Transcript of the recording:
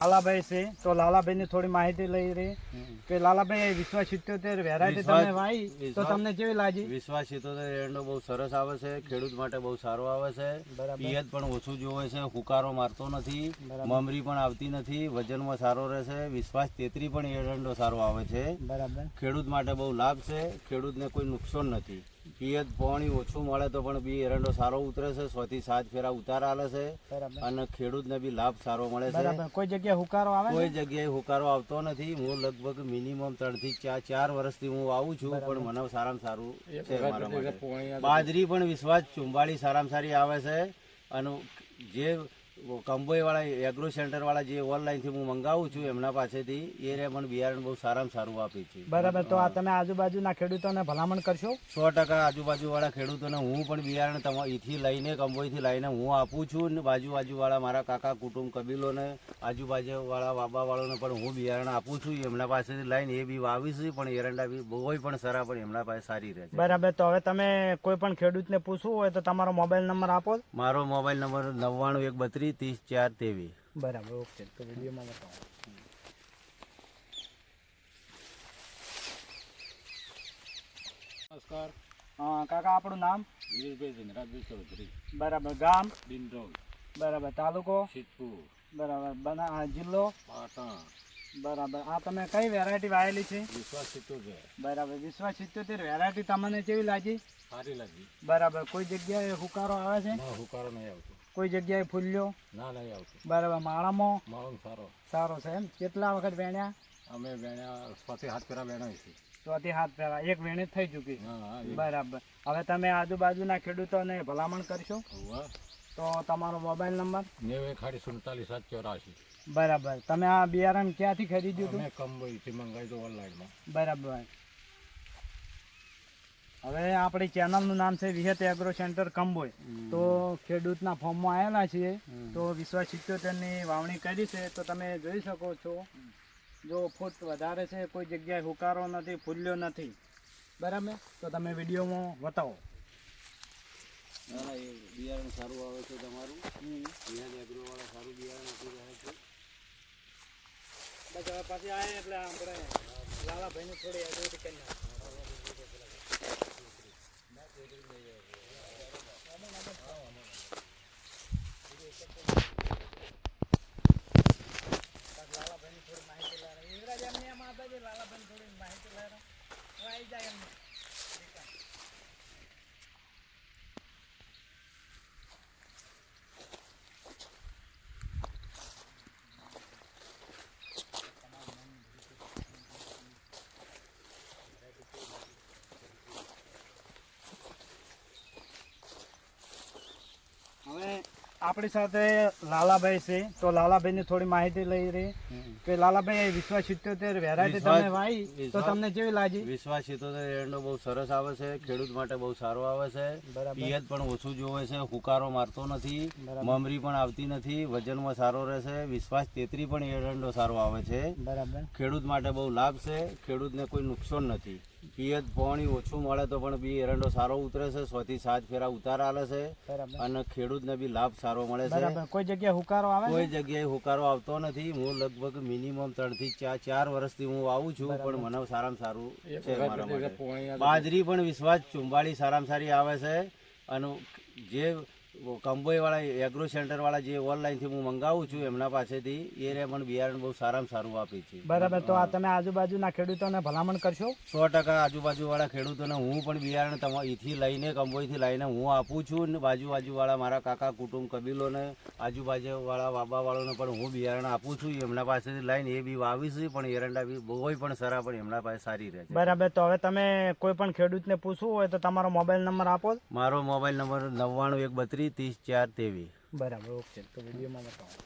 લાલાભાઈ છે. તો લાલાભાઈની થોડી માહિતી લઈ રહી કે લાલાભાઈ વિશ્વ સિત્યોતેર વેરાયટી તમે વાઈ તો તમને કેવી લાગી? વિશ્વાસ સિત્યોતેર એરંડો બહુ સરસ આવે છે. ખેડૂત માટે બહુ સારો આવે છે. પિયત પણ ઓછું જોવે છે. હુકારો મારતો નથી. મમરી પણ આવતી નથી. વજનમાં સારો રહેશે. વિશ્વાસ તેત્રી પણ એરંડો સારો આવે છે. બરાબર. ખેડૂત માટે બહુ લાભ છે. ખેડૂતને કોઈ નુકસાન નથી. પિયત પાણી ઓછું મળે તો પણ બી એરંડો સારો ઉતરે છે સો થી સાત ફેરા ઉતાર આલે છે અને ખેડૂતને બી લાભ સારો મળે છે. કોઈ જગ્યાએ હુકારો આવે કોઈ જગ્યાએ હુકારો આવતો નથી. હું લગભગ મિનિમમ ત્રણથી ચાર ચાર વર્ષથી હું આવું છું પણ મને સારામાં સારું છે મારા માટે. બાજરી પણ વિશ્વાસ ચુંબાળી સારામાં સારી આવે છે. અને જે કંબોઈ વાળા એગ્રો સેન્ટર વાળા જે ઓનલાઈનથી હું મંગાવું છું એમના પાસેથી એ રે મને બિયારણ બહુ સારામાં સારું આપે છે. બરાબર તો આ તમે આજુબાજુના ખેડૂતોને ભલામણ કરશો? સો ટકા આજુબાજુ વાળા ખેડૂતોને હું પણ બિયારણ અહીંથી લઈને કંબોઈથી લઈને હું આપું છું. ને બાજુ બાજુ વાળા મારા કાકા કુટુંબ કબીલોને આજુબાજુ વાળા બાબા વાળાને પણ હું બિયારણ આપું છું. એમના પાસેથી લઈને એ બી વાવીશું પણ એરંડા બી બહુ પણ સારા પણ એમના પાસે સારી રહે બરાબર તો હવે તમે કોઈ પણ ખેડૂતને પૂછવું હોય તો તમારો મોબાઈલ નંબર આપો. મારો મોબાઈલ નંબર નવ્વાણું એક બત્રીસ ત્રીસ ચાર ત્રેવીસ બરાબર ઓકે. તો વિડીયોમાં બતાવો. નમસ્કાર. કાકા આપણું નામ? ગિરીશભાઈ ધનરાજભાઈ ચૌધરી બરાબર ગામ? ડિંડોલ બરાબર તાલુકો? સિદ્ધપુર. બરાબર બના જિલ્લો? પાટણ. બરાબર આ તમે કઈ વેરાયટી વાયેલી છે? વિશ્વાસ સિત્તોતેર બરાબર વિશ્વાસ સિત્યોતેર વેરાયટી તમને કેવી લાગી? સારી લાગી. બરાબર કોઈ જગ્યાએ હુકારો આવે છે? હુકારો નહીં આવતો. કોઈ જગ્યાએ ફૂલ્યો? ના નહીં આવતો. બરાબર માળામાં? માળો સારો. સારો છે એમ? કેટલા વખત વેણ્યા? અમે વેણ્યા સ્વાથી હાથ પેરા વેણાય છે. ચોથી હાથ પહેલા એક વેણી થઈ ચૂકી. બરાબર. હવે તમે આજુબાજુના ખેડૂતોને ભલામણ કરશો? તો તમારો મોબાઈલ નંબર? નેવે ખાડી સુડતાલીસ સાત ચોરાશી. બરાબર. તમે આ બિયારણ ક્યાંથી ખરીદ્યું હતું? મેં કંબોઈથી મંગાવી દો ઓનલાઈનમાં બરાબર. હવે આપણી ચેનલનું નામ છે વિહત એગ્રો સેન્ટર કંબોય તો ખેડૂતના ફોર્મમાં આવેલા છીએ. તો વિશ્વાસ સિત્યોતેરની વાવણી કરી છે. તો તમે જોઈ શકો છો. જો ફૂટ વધારે છે કોઈ જગ્યાએ હુકારો નથી ફૂલ્યો નથી. બરાબર? તો તમે વિડીયોમાં બતાવો. બિયારણ સારું આવે છે તમારું. સારું બિયારણ આપી રહ્યા છે. બસ હવે પછી આવે એટલે આપણે લાલાભાઈને થોડી કરી. લાલાભાઈની થોડી માહિતી લેવા ઇન્દ્રાજ એમને એમ હતા કે લાલાભાઈને થોડી માહિતી લેવા હવે આવી જાય આપણી સાથે લાલાભાઈ છે. તો લાલાભાઈની થોડી માહિતી લઈ રહી. કે લાલાભાઈ વિશ્વ સિત્યોતેર વેરાયટી તમે વાઈ તો તમને કેવી લાગી? વિશ્વાસ સિત્તોતેર એરંડો બહુ સરસ આવે છે. ખેડૂત માટે બહુ સારો આવે છે. પિયત પણ ઓછું જોવે છે. હુકારો મારતો નથી. મમરી પણ આવતી નથી. વજનમાં સારો રહેશે. વિશ્વાસ તેત્રી પણ એરંડો સારો આવે છે. બરાબર. ખેડૂત માટે બહુ લાભ છે. ખેડૂતને કોઈ નુકસાન નથી. પિયત પાણી ઓછું મળે તો પણ બી એરંડો સારો ઉતરે છે સો થી સાત ફેરા ઉતાર આલે છે અને ખેડૂતને બી લાભ સારો મળે છે. કોઈ જગ્યાએ હુકારો આવે કોઈ જગ્યાએ હુકારો આવતો નથી. હું લગભગ મિનિમમ ત્રણથી ચાર ચાર વર્ષથી હું આવું છું પણ મને સારામાં સારું છે મારા માટે. બાજરી પણ વિશ્વાસ ચુંબાળી સારામાં સારી આવે છે. અને જે કંબોઈ વાળા એગ્રો સેન્ટરવાળા જે ઓનલાઈનથી હું મંગાવું છું એમના પાસેથી એ રે મને બિયારણ બહુ સારામાં સારું આપે છે. બરાબર તો આ તમે આજુબાજુના ખેડૂતોને ભલામણ કરશો? સો ટકા આજુબાજુવાળા ખેડૂતોને હું પણ બિયારણ તમા અહીંથી લઈને કંબોઈથી લઈને હું આપું છું ને બાજુ બાજુવાળા મારા કાકા કુટુંબ કબીલોને આજુબાજુવાળા બાબાવાળાને પણ હું બિયારણ આપું છું એમના પાસેથી લઈને એ બી વાવીશું પણ એરંડા બી બહુ પણ સારા પણ એમના પાસે સારી રહે છે. બરાબર તો હવે તમે કોઈ પણ ખેડૂતને પૂછવું હોય તો તમારો મોબાઈલ નંબર આપો. મારો મોબાઈલ નંબર નવ્વાણું એક બત્રીસ ત્રીસ ચાર તેવી બરાબર ઓકે. તો વિડીયોમાં બતાવો.